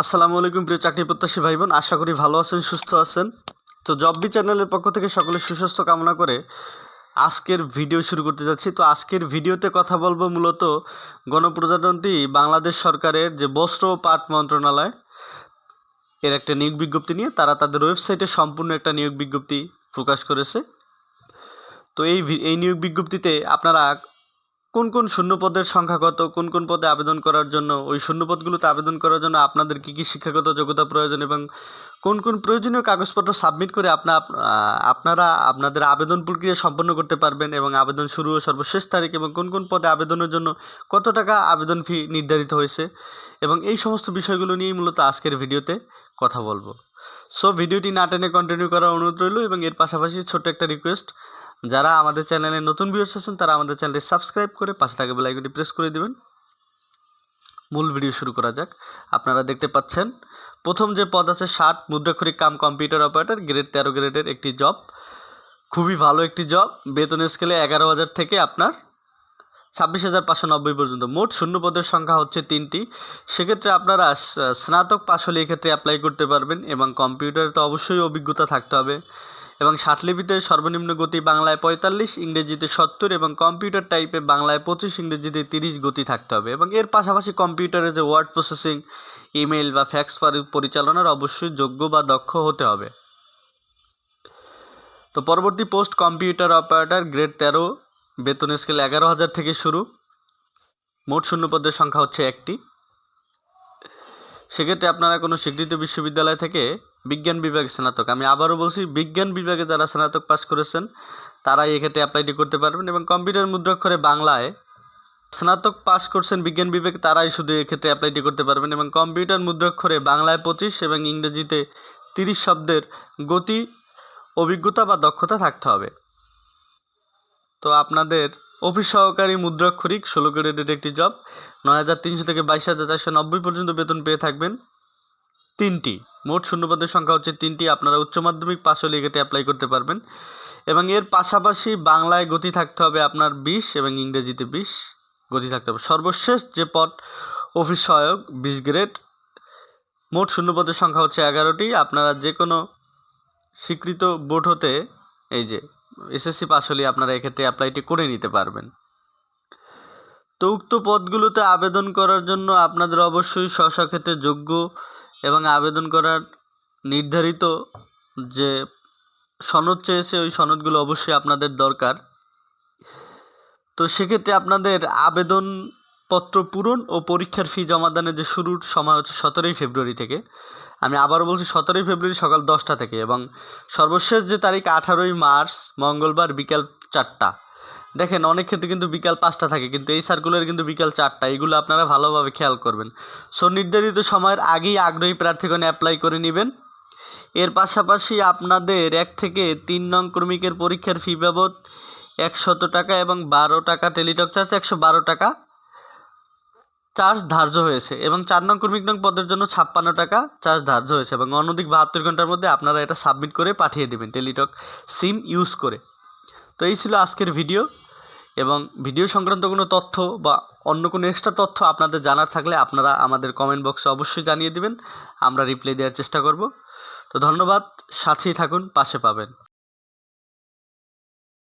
আসসালামু আলাইকুম, প্রিয় চাকরি প্রত্যাশী ভাই বোন আশা করি ভালো আছেন, সুস্থ আছেন। তো জববি চ্যানেলের পক্ষ থেকে সকলে সুস্বাস্থ্য কামনা করে আজকের ভিডিও শুরু করতে যাচ্ছি। তো আজকের ভিডিওতে কথা বলব মূলত গণপ্রজাতন্ত্রী বাংলাদেশ সরকারের যে বস্ত্র ও পাট মন্ত্রণালয় এর একটা নিয়োগ বিজ্ঞপ্তি নিয়ে তারা তাদের ওয়েবসাইটে সম্পূর্ণ একটা নিয়োগ বিজ্ঞপ্তি প্রকাশ করেছে। তো এই এই নিয়োগ বিজ্ঞপ্তিতে আপনারা কোন কোন শূন্য পদের সংখ্যা কত কোন কোন পদে আবেদন করার জন্য, ওই শূন্য পদগুলোতে আবেদন করার জন্য আপনাদের কী কী শিক্ষাগত যোগ্যতা প্রয়োজন এবং কোন কোন প্রয়োজনীয় কাগজপত্র সাবমিট করে আপনা আপনারা আপনাদের আবেদন প্রক্রিয়া সম্পন্ন করতে পারবেন এবং আবেদন শুরু ও সর্বশেষ তারিখ এবং কোন কোন পদে আবেদনের জন্য কত টাকা আবেদন ফি নির্ধারিত হয়েছে এবং এই সমস্ত বিষয়গুলো নিয়েই মূলত আজকের ভিডিওতে কথা বলব। সো ভিডিওটি না টেনে কন্টিনিউ করার অনুরোধ রইল এবং এর পাশাপাশি ছোট্ট একটা রিকোয়েস্ট যারা আমাদের চ্যানেলে নতুন ভিউয়ার্স আছেন, তারা আমাদের চ্যানেলটি সাবস্ক্রাইব করে পাশে থাকা বেল আইকনটি প্রেস করে দিবেন। মূল ভিডিও শুরু করা যাক। আপনারা দেখতে পাচ্ছেন, প্রথম যে পদ আছে, ষাট, মুদ্রাক্ষরিক কাম কম্পিউটার অপারেটর গ্রেড তেরো গ্রেডের একটি জব খুবই ভালো একটি জব বেতন স্কেলে এগারো হাজার থেকে আপনার ছাব্বিশ হাজার পাঁচশো নব্বই পর্যন্ত। মোট শূন্য পদের সংখ্যা হচ্ছে তিনটি। সেক্ষেত্রে আপনারা স্নাতক পাশ হলে এক্ষেত্রে অ্যাপ্লাই করতে পারবেন এবং কম্পিউটারে তো অবশ্যই অভিজ্ঞতা থাকতে হবে। এবং ষাটলিপিতে সর্বনিম্ন গতি বাংলায় পঁয়তাল্লিশ, ইংরেজিতে সত্তর এবং কম্পিউটার টাইপে বাংলায় পঁচিশ, ইংরেজিতে তিরিশ গতি থাকতে হবে। এবং এর পাশাপাশি কম্পিউটারে যে ওয়ার্ড প্রসেসিং ইমেল বা ফ্যাক্স পরিচালনার অবশ্যই যোগ্য বা দক্ষ হতে হবে। তো পরবর্তী পোস্ট, কম্পিউটার অপারেটর গ্রেড তেরো, বেতন স্কেল এগারো হাজার থেকে শুরু। মোট শূন্য পদের সংখ্যা হচ্ছে একটি। সেক্ষেত্রে আপনারা কোনো স্বীকৃত বিশ্ববিদ্যালয় থেকে বিজ্ঞান বিভাগে স্নাতক। আমি আবারও বলছি, বিজ্ঞান বিভাগে যারা স্নাতক পাস করেছেন, তারাই এক্ষেত্রে অ্যাপ্লাইটি করতে পারবেন এবং কম্পিউটার মুদ্রাক্ষরে বাংলায় স্নাতক পাস করছেন বিজ্ঞান বিভাগে, তারাই শুধু এক্ষেত্রে অ্যাপ্লাইটি করতে পারবেন এবং কম্পিউটার মুদ্রাক্ষরে বাংলায় পঁচিশ এবং ইংরেজিতে তিরিশ শব্দের গতি, অভিজ্ঞতা বা দক্ষতা থাকতে হবে। তো আপনাদের অফিস সহকারী মুদ্রাক্ষরিক ষোলো গ্রেডের একটি জব নয় হাজার তিনশো থেকে বাইশ হাজার চারশো নব্বই পর্যন্ত বেতন পেয়ে থাকবেন। তিনটি। মোট শূন্যপদের সংখ্যা হচ্ছে তিনটি। আপনারা উচ্চ মাধ্যমিক পাশ হলে এক্ষেত্রে অ্যাপ্লাই করতে পারবেন। এবং এর পাশাপাশি বাংলায় গতি থাকতে হবে আপনার বিশ এবং ইংরেজিতে বিশ। গতি থাকতে হবে। সর্বশেষ যে পদ, অফিস সহায়ক, বিশ গ্রেড মোট শূন্যপদের সংখ্যা হচ্ছে এগারোটি। আপনারা যে কোনো স্বীকৃত বোর্ড হতে এই যে এসএসসি পাস হলে আপনারা এক্ষেত্রে অ্যাপ্লাইটি করে নিতে পারবেন। তো উক্ত পদগুলোতে আবেদন করার জন্য আপনাদের অবশ্যই স্ব ক্ষেত্রে যোগ্য এবং আবেদন করার নির্ধারিত যে সনদ চেয়েছে, ওই সনদগুলো অবশ্যই আপনাদের দরকার। তো সেক্ষেত্রে আপনাদের আবেদনপত্র পূরণ ও পরীক্ষার ফি জমাদানের যে শুরুর সময় হচ্ছে সতেরোই ফেব্রুয়ারি থেকে। আমি আবারও বলছি, সতেরোই ফেব্রুয়ারি সকাল দশটা থেকে এবং সর্বশেষ যে তারিখ আঠারোই মার্চ, মঙ্গলবার বিকাল চারটা। দেখেন, অনেক ক্ষেত্রে কিন্তু বিকাল পাঁচটা থাকে, কিন্তু এই সার্কুলার কিন্তু বিকাল চারটা, এগুলো আপনারা ভালোভাবে খেয়াল করবেন। সো নির্ধারিত সময়ের আগেই আগ্রহী প্রার্থীগণ অ্যাপ্লাই করে নেবেন। এর পাশাপাশি আপনাদের এক থেকে তিন নং ক্রমিকের পরীক্ষার ফি বাবদ একশত টাকা এবং বারো টাকা টেলিটক চার্জ একশো বারো টাকা চার্জ ধার্য হয়েছে এবং চার নং কর্মিক নং পদের জন্য ছাপ্পান্ন টাকা চার্জ ধার্য হয়েছে এবং অনধিক বাহাত্তর ঘণ্টার মধ্যে আপনারা এটা সাবমিট করে পাঠিয়ে দেবেন টেলিটক সিম ইউজ করে। তো এই ছিল আজকের ভিডিও এবং ভিডিও সংক্রান্ত কোনো তথ্য বা অন্য কোনো এক্সট্রা তথ্য আপনাদের জানার থাকলে আপনারা আমাদের কমেন্ট বক্সে অবশ্যই জানিয়ে দেবেন। আমরা রিপ্লাই দেওয়ার চেষ্টা করব। তো ধন্যবাদ, সাথেই থাকুন, পাশে পাবেন।